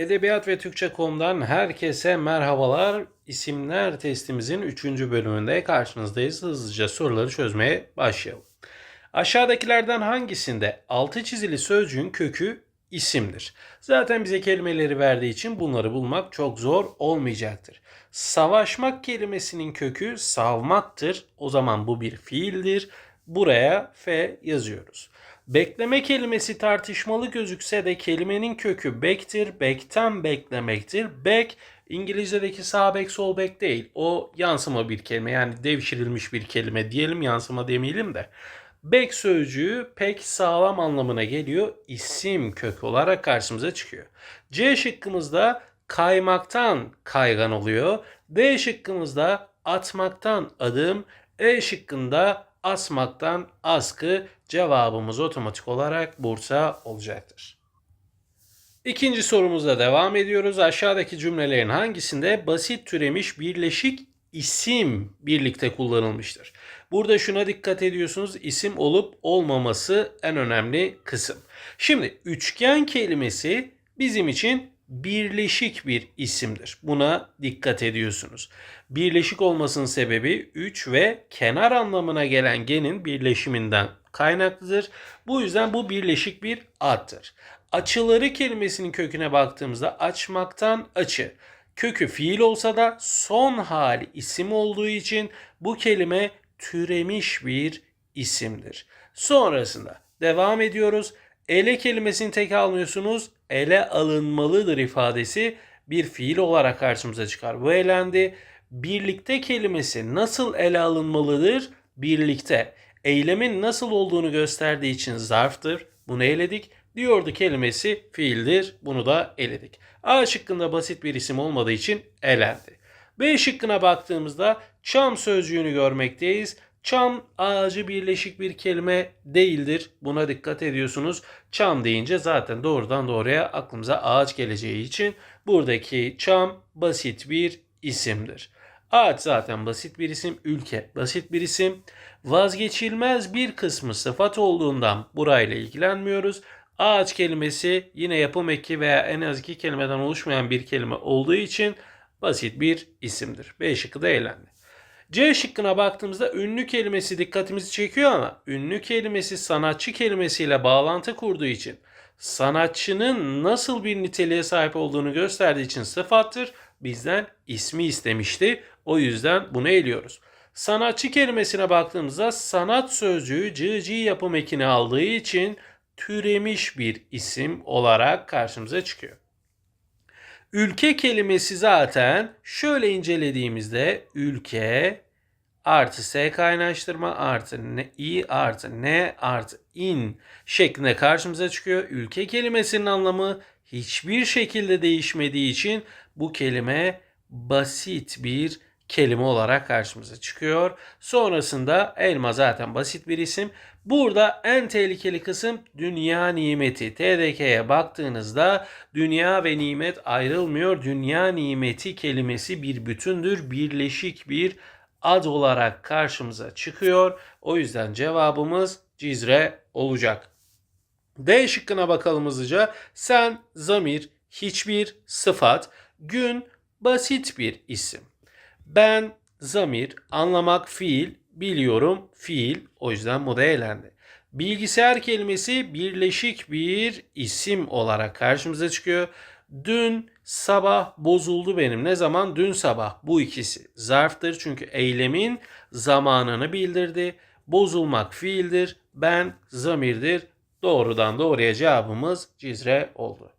Edebiyat ve Türkçe.com'dan herkese merhabalar. İsimler testimizin 3. bölümünde karşınızdayız. Hızlıca soruları çözmeye başlayalım. Aşağıdakilerden hangisinde altı çizili sözcüğün kökü isimdir? Zaten bize kelimeleri verdiği için bunları bulmak çok zor olmayacaktır. Savaşmak kelimesinin kökü savmaktır. O zaman bu bir fiildir. Buraya F yazıyoruz. Bekleme kelimesi tartışmalı gözükse de kelimenin kökü bektir, bekten beklemektir. Bek İngilizce'deki sağ bek sol bek değil. O yansıma bir kelime yani devşirilmiş bir kelime diyelim yansıma demeyelim de. Bek sözcüğü pek sağlam anlamına geliyor. İsim kök olarak karşımıza çıkıyor. C şıkkımızda kaymaktan kaygan oluyor. D şıkkımızda atmaktan adım. E şıkkında asmaktan askı cevabımız otomatik olarak Bursa olacaktır. İkinci sorumuzla devam ediyoruz. Aşağıdaki cümlelerin hangisinde basit türemiş birleşik isim birlikte kullanılmıştır? Burada şuna dikkat ediyorsunuz. İsim olup olmaması en önemli kısım. Şimdi üçgen kelimesi bizim için birleşik bir isimdir. Buna dikkat ediyorsunuz. Birleşik olmasının sebebi 3 ve kenar anlamına gelen genin birleşiminden kaynaklıdır. Bu yüzden bu birleşik bir addır. Açıları kelimesinin köküne baktığımızda açmaktan açı. Kökü fiil olsa da son hali isim olduğu için bu kelime türemiş bir isimdir. Sonrasında devam ediyoruz. Ele kelimesini tek almıyorsunuz. Ele alınmalıdır ifadesi bir fiil olarak karşımıza çıkar. Bu elendi. Birlikte kelimesi nasıl ele alınmalıdır? Birlikte. Eylemin nasıl olduğunu gösterdiği için zarftır. Bunu eledik. Diyordu kelimesi fiildir. Bunu da eledik. A şıkkında basit bir isim olmadığı için elendi. B şıkkına baktığımızda çam sözcüğünü görmekteyiz. Çam ağacı birleşik bir kelime değildir. Buna dikkat ediyorsunuz. Çam deyince zaten doğrudan doğruya aklımıza ağaç geleceği için buradaki çam basit bir isimdir. Ağaç zaten basit bir isim, ülke basit bir isim. Vazgeçilmez bir kısmı sıfat olduğundan burayla ilgilenmiyoruz. Ağaç kelimesi yine yapım eki veya en az iki kelimeden oluşmayan bir kelime olduğu için basit bir isimdir. B şıkkı da eğlendi. C şıkkına baktığımızda ünlü kelimesi dikkatimizi çekiyor ama ünlü kelimesi sanatçı kelimesiyle bağlantı kurduğu için sanatçının nasıl bir niteliğe sahip olduğunu gösterdiği için sıfattır. Bizden ismi istemişti. O yüzden bunu eliyoruz. Sanatçı kelimesine baktığımızda sanat sözcüğü cıcı yapım ekini aldığı için türemiş bir isim olarak karşımıza çıkıyor. Ülke kelimesi zaten şöyle incelediğimizde ülke artı s kaynaştırma artı i artı ne artı in şeklinde karşımıza çıkıyor. Ülke kelimesinin anlamı hiçbir şekilde değişmediği için bu kelime basit bir kelime olarak karşımıza çıkıyor. Sonrasında elma zaten basit bir isim. Burada en tehlikeli kısım dünya nimeti. TDK'ye baktığınızda dünya ve nimet ayrılmıyor. Dünya nimeti kelimesi bir bütündür. Birleşik bir ad olarak karşımıza çıkıyor. O yüzden cevabımız Cizre olacak. D şıkkına bakalım hızlıca. Sen, zamir, hiçbir, sıfat, gün, basit bir isim. Ben, zamir, anlamak fiil, biliyorum fiil. O yüzden bu da eğlendi. Bilgisayar kelimesi birleşik bir isim olarak karşımıza çıkıyor. Dün sabah bozuldu benim. Ne zaman? Dün sabah. Bu ikisi zarftır çünkü eylemin zamanını bildirdi. Bozulmak fiildir. Ben zamirdir. Doğrudan doğruya cevabımız Cizre oldu.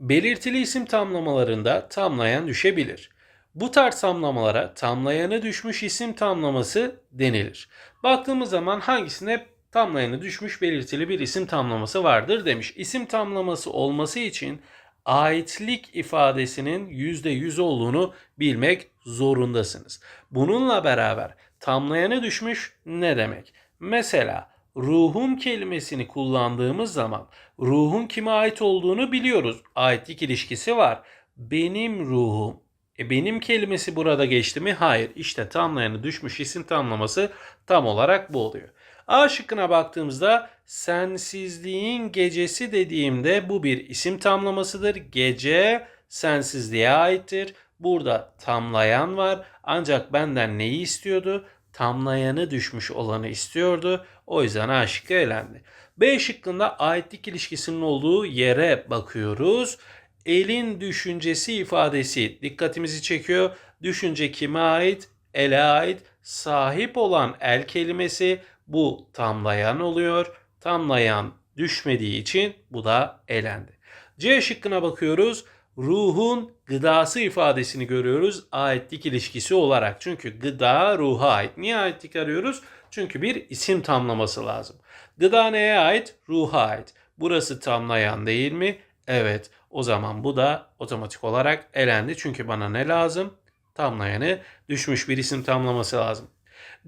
Belirtili isim tamlamalarında tamlayan düşebilir. Bu tarz tamlamalara tamlayanı düşmüş isim tamlaması denilir. Baktığımız zaman hangisinde tamlayanı düşmüş belirtili bir isim tamlaması vardır demiş. İsim tamlaması olması için aitlik ifadesinin %100 olduğunu bilmek zorundasınız. Bununla beraber tamlayanı düşmüş ne demek? Mesela ruhum kelimesini kullandığımız zaman ruhun kime ait olduğunu biliyoruz. Aitlik ilişkisi var. Benim ruhum. E benim kelimesi burada geçti mi? Hayır. İşte tamlayanı düşmüş isim tamlaması tam olarak bu oluyor. A şıkkına baktığımızda sensizliğin gecesi dediğimde bu bir isim tamlamasıdır. Gece sensizliğe aittir. Burada tamlayan var. Ancak benden neyi istiyordu? Tamlayanı düşmüş olanı istiyordu. O yüzden A şıkkı elendi. B şıkkında aitlik ilişkisinin olduğu yere bakıyoruz. Elin düşüncesi ifadesi dikkatimizi çekiyor. Düşünce kime ait? Ele ait. Sahip olan el kelimesi bu tamlayan oluyor. Tamlayan düşmediği için bu da elendi. C şıkkına bakıyoruz. Ruhun gıdası ifadesini görüyoruz aitlik ilişkisi olarak. Çünkü gıda ruha ait. Niye aitlik arıyoruz? Çünkü bir isim tamlaması lazım. Gıda neye ait? Ruha ait. Burası tamlayan değil mi? Evet. O zaman bu da otomatik olarak elendi. Çünkü bana ne lazım? Tamlayanı düşmüş bir isim tamlaması lazım.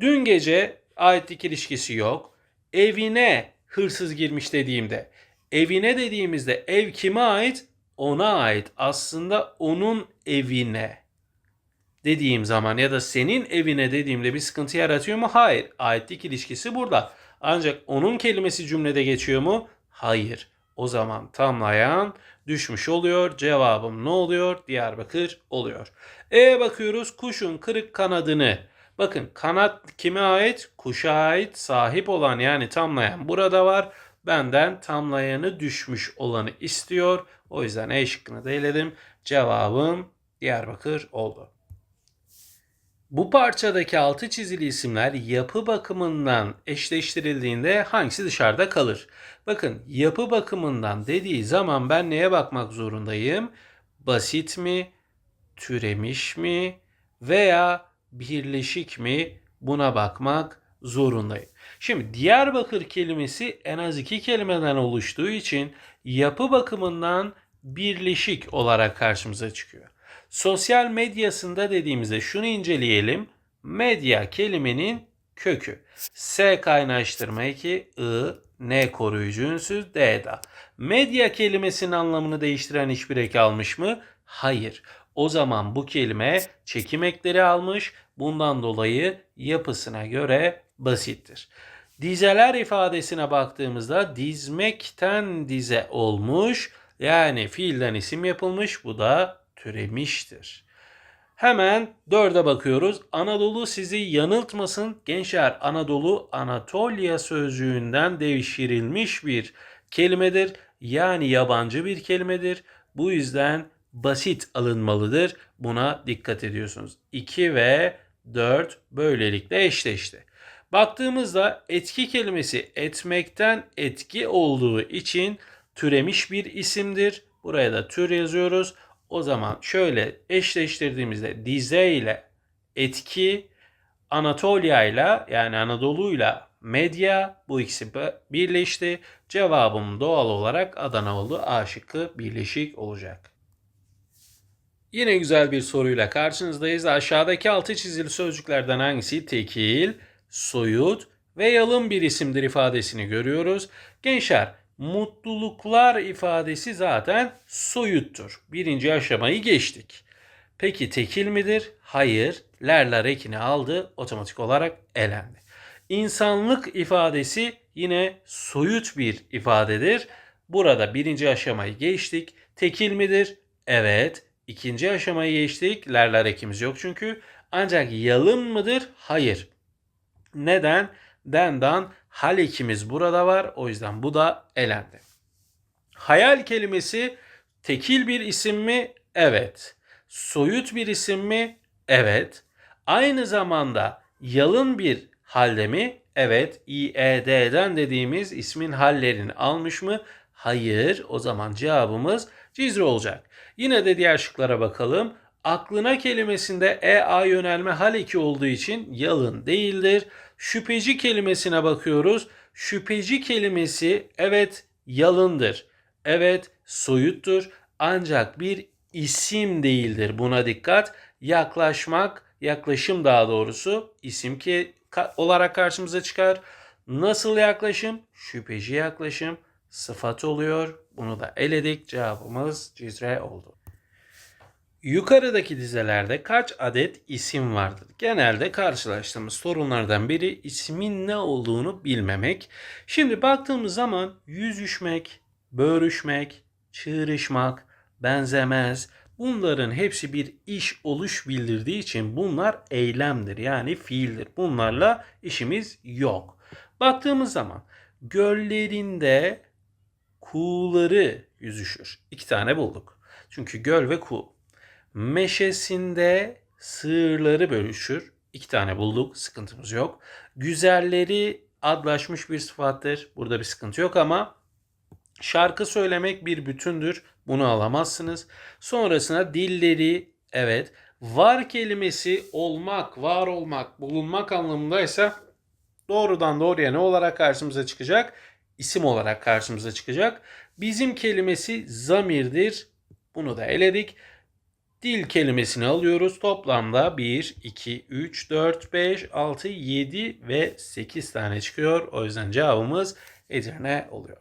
Dün gece aitlik ilişkisi yok. Evine hırsız girmiş dediğimde evine dediğimizde ev kime ait? Ona ait. Aslında onun evine dediğim zaman ya da senin evine dediğimde bir sıkıntı yaratıyor mu? Hayır. Aitlik ilişkisi burada. Ancak onun kelimesi cümlede geçiyor mu? Hayır. O zaman tamlayan düşmüş oluyor. Cevabım ne oluyor? Diyarbakır oluyor. E bakıyoruz kuşun kırık kanadını. Bakın kanat kime ait? Kuşa ait sahip olan yani tamlayan burada var. Benden tamlayanı düşmüş olanı istiyor. O yüzden E şıkkını da eledim. Cevabım Diyarbakır oldu. Bu parçadaki altı çizili isimler yapı bakımından eşleştirildiğinde hangisi dışarıda kalır? Bakın yapı bakımından dediği zaman ben neye bakmak zorundayım? Basit mi, türemiş mi veya birleşik mi buna bakmak zorundayım. Şimdi Diyarbakır kelimesi en az iki kelimeden oluştuğu için yapı bakımından birleşik olarak karşımıza çıkıyor. Sosyal medyasında dediğimizde şunu inceleyelim. Medya kelimenin kökü. S kaynaştırma 2, I, N koruyucu ünsüz, D da. Medya kelimesinin anlamını değiştiren hiçbir eki almış mı? Hayır. O zaman bu kelime çekim ekleri almış. Bundan dolayı yapısına göre basittir. Dizeler ifadesine baktığımızda dizmekten dize olmuş. Yani fiilden isim yapılmış. Bu da türemiştir. Hemen dörde bakıyoruz. Anadolu sizi yanıltmasın. Gençler Anadolu Anatolia sözcüğünden devşirilmiş bir kelimedir. Yani yabancı bir kelimedir. Bu yüzden basit alınmalıdır. Buna dikkat ediyorsunuz. 2 ve 4 böylelikle eşleşti. Baktığımızda etki kelimesi etmekten etki olduğu için türemiş bir isimdir. Buraya da tür yazıyoruz. O zaman şöyle eşleştirdiğimizde dize ile etki Anatolia ile yani Anadolu ile medya bu ikisi birleşti. Cevabım doğal olarak Adana oldu. A şıkkı birleşik olacak. Yine güzel bir soruyla karşınızdayız. Aşağıdaki altı çizili sözcüklerden hangisi tekil, soyut ve yalın bir isimdir ifadesini görüyoruz. Gençler mutluluklar ifadesi zaten soyuttur. Birinci aşamayı geçtik. Peki tekil midir? Hayır. Lerler ekini aldı. Otomatik olarak elendi. İnsanlık ifadesi yine soyut bir ifadedir. Burada birinci aşamayı geçtik. Tekil midir? Evet. İkinci aşamayı geçtik. Lerler ekimiz yok çünkü. Ancak yalın mıdır? Hayır. Neden? Dendan hal ekimiz burada var. O yüzden bu da elendi. Hayal kelimesi tekil bir isim mi? Evet. Soyut bir isim mi? Evet. Aynı zamanda yalın bir halde mi? Evet. İED'den dediğimiz ismin hallerini almış mı? Hayır. O zaman cevabımız Cizre olacak. Yine de diğer şıklara bakalım. Aklına kelimesinde EA yönelme hal eki olduğu için yalın değildir. Şüpheci kelimesine bakıyoruz. Şüpheci kelimesi evet yalındır. Evet soyuttur. Ancak bir isim değildir. Buna dikkat. Yaklaşmak, yaklaşım daha doğrusu isim ki olarak karşımıza çıkar. Nasıl yaklaşım? Şüpheci yaklaşım sıfat oluyor. Bunu da eledik. Cevabımız Cizre oldu. Yukarıdaki dizelerde kaç adet isim vardır? Genelde karşılaştığımız sorunlardan biri ismin ne olduğunu bilmemek. Şimdi baktığımız zaman yüzüşmek, börüşmek, çığırışmak, benzemez. Bunların hepsi bir iş oluş bildirdiği için bunlar eylemdir yani fiildir. Bunlarla işimiz yok. Baktığımız zaman göllerinde kuğuları yüzüşür. İki tane bulduk. Çünkü göl ve kuğu. Meşesinde sığırları bölüşür. İki tane bulduk. Sıkıntımız yok. Güzelleri adlaşmış bir sıfattır. Burada bir sıkıntı yok ama şarkı söylemek bir bütündür. Bunu alamazsınız. Sonrasında dilleri evet var kelimesi olmak, var olmak, bulunmak anlamındaysa doğrudan doğruya ne olarak karşımıza çıkacak? İsim olarak karşımıza çıkacak. Bizim kelimesi zamirdir. Bunu da eledik. Dil kelimesini alıyoruz. Toplamda 1, 2, 3, 4, 5, 6, 7 ve 8 tane çıkıyor. O yüzden cevabımız Edirne oluyor.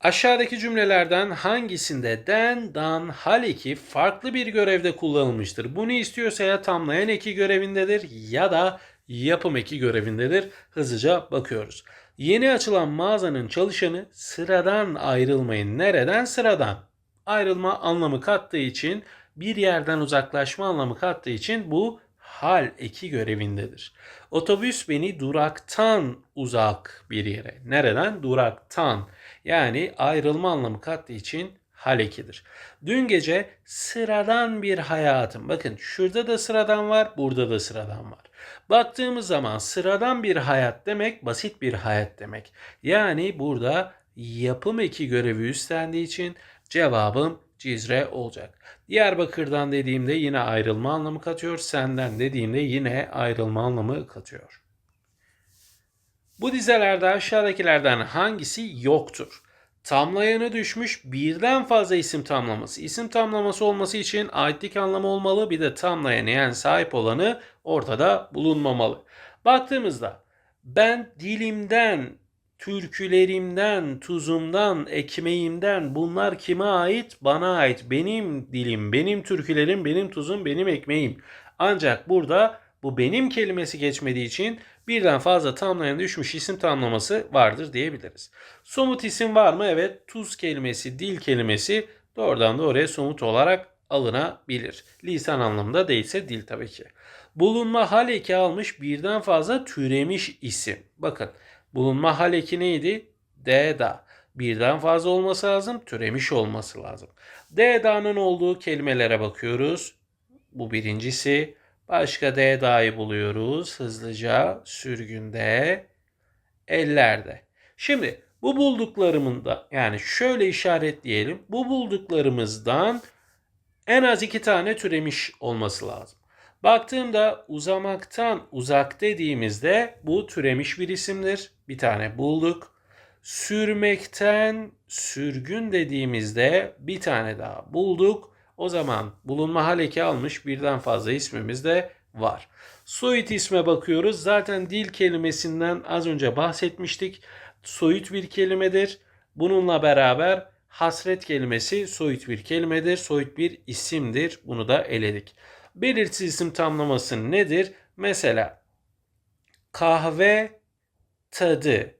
Aşağıdaki cümlelerden hangisinde den, dan, hal eki farklı bir görevde kullanılmıştır? Bunu istiyorsa ya tamlayan eki görevindedir ya da yapım eki görevindedir. Hızlıca bakıyoruz. Yeni açılan mağazanın çalışanı sıradan ayrılmayın. Nereden? Sıradan. Ayrılma anlamı kattığı için bir yerden uzaklaşma anlamı kattığı için bu hal eki görevindedir. Otobüs beni duraktan uzak bir yere. Nereden? Duraktan. Yani ayrılma anlamı kattığı için hal ekidir. Dün gece sıradan bir hayatım. Bakın şurada da sıradan var, burada da sıradan var. Baktığımız zaman sıradan bir hayat demek basit bir hayat demek. Yani burada yapım eki görevi üstlendiği için cevabım Cizre olacak. Diyarbakır'dan dediğimde yine ayrılma anlamı katıyor. Senden dediğimde yine ayrılma anlamı katıyor. Bu dizelerde aşağıdakilerden hangisi yoktur? Tamlayanı düşmüş birden fazla isim tamlaması. İsim tamlaması olması için aitlik anlamı olmalı. Bir de tamlayan yani sahip olanı ortada bulunmamalı. Baktığımızda ben dilimden, türkülerimden, tuzumdan, ekmeğimden bunlar kime ait? Bana ait. Benim dilim, benim türkülerim, benim tuzum, benim ekmeğim. Ancak burada bu benim kelimesi geçmediği için birden fazla tamlayan düşmüş isim tamlaması vardır diyebiliriz. Somut isim var mı? Evet. Tuz kelimesi, dil kelimesi doğrudan doğruya somut olarak alınabilir. Lisan anlamında değilse dil tabii ki. Bulunma hal eki almış birden fazla türemiş isim. Bakın bulunma hal eki neydi? D'da. Birden fazla olması lazım, türemiş olması lazım. D'da'nın olduğu kelimelere bakıyoruz. Bu birincisi. Başka D dahi buluyoruz hızlıca sürgünde, ellerde. Şimdi bu bulduklarımın da yani şöyle işaretleyelim. Bu bulduklarımızdan en az iki tane türemiş olması lazım. Baktığımda uzamaktan uzak dediğimizde bu türemiş bir isimdir. Bir tane bulduk. Sürmekten sürgün dediğimizde bir tane daha bulduk. O zaman bulunma hal eki almış birden fazla ismimiz de var. Soyut isme bakıyoruz. Zaten dil kelimesinden az önce bahsetmiştik. Soyut bir kelimedir. Bununla beraber hasret kelimesi soyut bir kelimedir. Soyut bir isimdir. Bunu da eledik. Belirsiz isim tamlaması nedir? Mesela kahve tadı.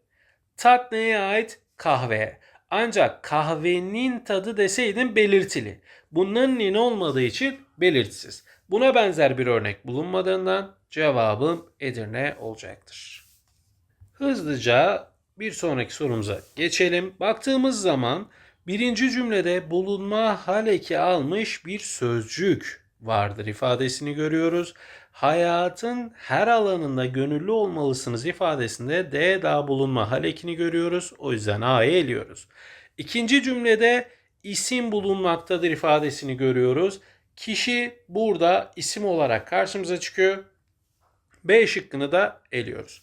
Tat neye ait? Kahve. Ancak kahvenin tadı deseydim belirtili. Bunların ne olmadığı için belirtisiz. Buna benzer bir örnek bulunmadığından cevabım Edirne olacaktır. Hızlıca bir sonraki sorumuza geçelim. Baktığımız zaman birinci cümlede bulunma hal eki almış bir sözcük vardır ifadesini görüyoruz. Hayatın her alanında gönüllü olmalısınız ifadesinde D daha bulunma hal ekini görüyoruz. O yüzden A'yı eliyoruz. İkinci cümlede isim bulunmaktadır ifadesini görüyoruz. Kişi burada isim olarak karşımıza çıkıyor. B şıkkını da eliyoruz.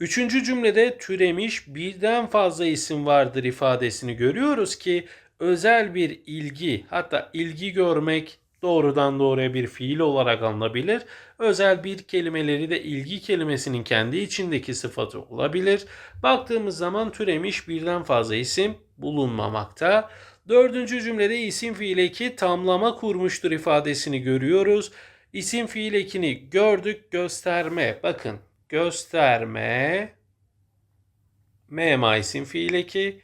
Üçüncü cümlede türemiş birden fazla isim vardır ifadesini görüyoruz ki özel bir ilgi hatta ilgi görmek doğrudan doğruya bir fiil olarak alınabilir. Özel bir kelimeleri de ilgi kelimesinin kendi içindeki sıfatı olabilir. Baktığımız zaman türemiş birden fazla isim bulunmamakta. Dördüncü cümlede isim fiil eki tamlama kurmuştur ifadesini görüyoruz. İsim fiil ekini gördük gösterme. Bakın gösterme mema isim fiil eki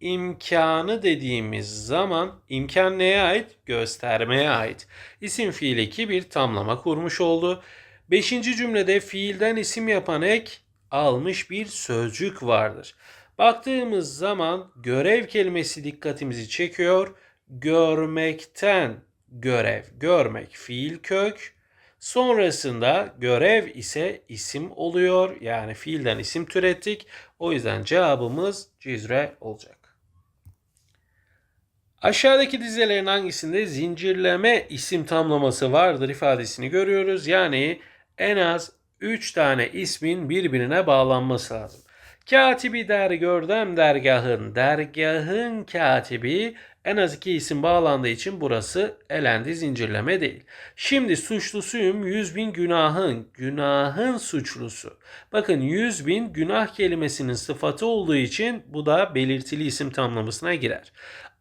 imkanı dediğimiz zaman imkan neye ait? Göstermeye ait. İsim fiil eki bir tamlama kurmuş oldu. Beşinci cümlede fiilden isim yapan ek almış bir sözcük vardır. Baktığımız zaman görev kelimesi dikkatimizi çekiyor. Görmekten görev, görmek fiil kök. Sonrasında görev ise isim oluyor. Yani fiilden isim türettik. O yüzden cevabımız cizre olacak. Aşağıdaki dizelerin hangisinde zincirleme isim tamlaması vardır ifadesini görüyoruz. Yani en az 3 tane ismin birbirine bağlanması lazım. Katibi dergördem dergahın, dergahın katibi en az iki isim bağlandığı için burası elendi zincirleme değil. Şimdi suçlusuyum yüz bin günahın, günahın suçlusu. Bakın yüz bin günah kelimesinin sıfatı olduğu için bu da belirtili isim tamlamasına girer.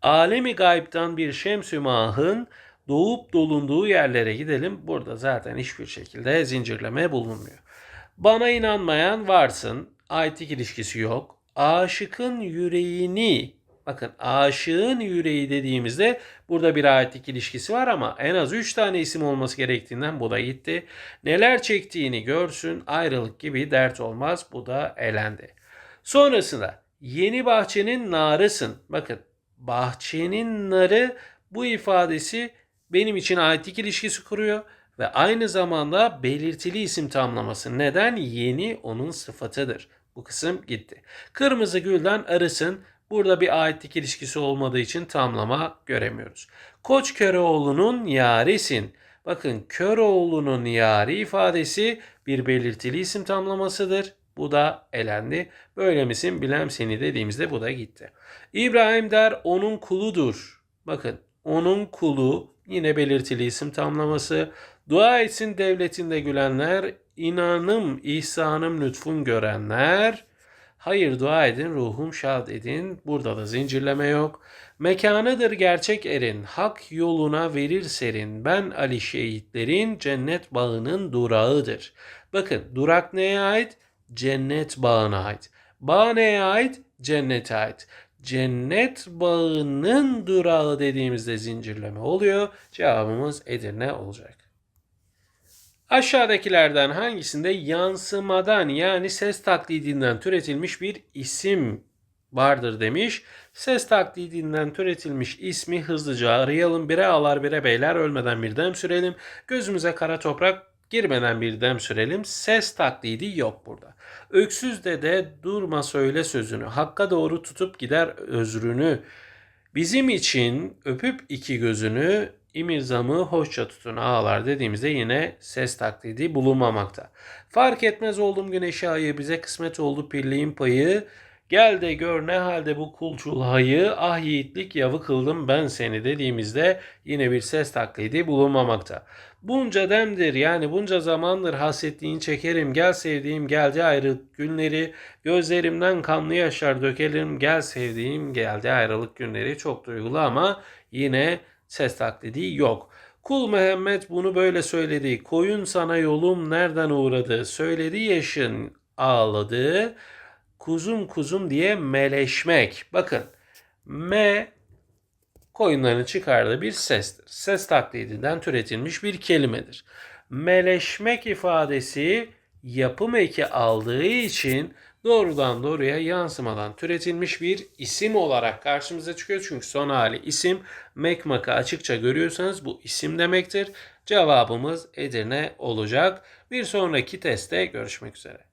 Alemi gayiptan bir şemsü mahın doğup dolunduğu yerlere gidelim. Burada zaten hiçbir şekilde zincirleme bulunmuyor. Bana inanmayan varsın. Ayetlik ilişkisi yok. Aşıkın yüreğini bakın aşığın yüreği dediğimizde burada bir ayetlik ilişkisi var ama en az 3 tane isim olması gerektiğinden bu da gitti. Neler çektiğini görsün ayrılık gibi dert olmaz bu da elendi. Sonrasında yeni bahçenin narısın. Bakın bahçenin narı bu ifadesi benim için aitlik ilişkisi kuruyor ve aynı zamanda belirtili isim tamlaması. Neden? Yeni onun sıfatıdır. Bu kısım gitti. Kırmızı gülden arısın. Burada bir aitlik ilişkisi olmadığı için tamlama göremiyoruz. Koç Köroğlu'nun yarisin. Bakın Köroğlu'nun yari ifadesi bir belirtili isim tamlamasıdır. Bu da elendi. Böyle misin bilem seni dediğimizde bu da gitti. İbrahim der onun kuludur. Bakın onun kulu yine belirtili isim tamlaması. Dua etsin devletinde gülenler, inanım, ihsanım, lütfun görenler. Hayır dua edin, ruhum şad edin. Burada da zincirleme yok. Mekanıdır gerçek erin, hak yoluna verir serin. Ben Ali şehitlerin cennet bağının durağıdır. Bakın durak neye ait? Cennet bağına ait. Bağ neye ait? Cennete ait. Cennet bağının durağı dediğimizde zincirleme oluyor. Cevabımız Edirne olacak. Aşağıdakilerden hangisinde yansımadan yani ses taklidinden türetilmiş bir isim vardır demiş. Ses taklidinden türetilmiş ismi hızlıca arayalım. Bire ağlar bire beyler ölmeden bir dem sürelim. Gözümüze kara toprak girmeden bir dem sürelim. Ses taklidi yok burada. Öksüz de durma söyle sözünü. Hakka doğru tutup gider özrünü. Bizim için öpüp iki gözünü İmizamı hoşça tutun ağlar dediğimizde yine ses taklidi bulunmamakta. Fark etmez oldum güneşi ayı bize kısmet oldu pirliğin payı. Gel de gör ne halde bu kulçul hayı ah yiğitlik yavı kıldım ben seni dediğimizde yine bir ses taklidi bulunmamakta. Bunca demdir yani bunca zamandır hasretliğin çekerim gel sevdiğim geldi ayrılık günleri gözlerimden kanlı yaşlar dökelim gel sevdiğim geldi ayrılık günleri çok duygulu ama yine ses taklidi yok. Kul Mehmet bunu böyle söyledi. Koyun sana yolum nereden uğradı? Söyledi yaşın ağladı. Kuzum kuzum diye meleşmek. Bakın me koyunların çıkardığı bir sestir. Ses taklidinden türetilmiş bir kelimedir. Meleşmek ifadesi yapım eki aldığı için doğrudan doğruya yansımadan türetilmiş bir isim olarak karşımıza çıkıyor. Çünkü son hali isim. Mekmak'ı açıkça görüyorsanız bu isim demektir. Cevabımız Edirne olacak. Bir sonraki testte görüşmek üzere.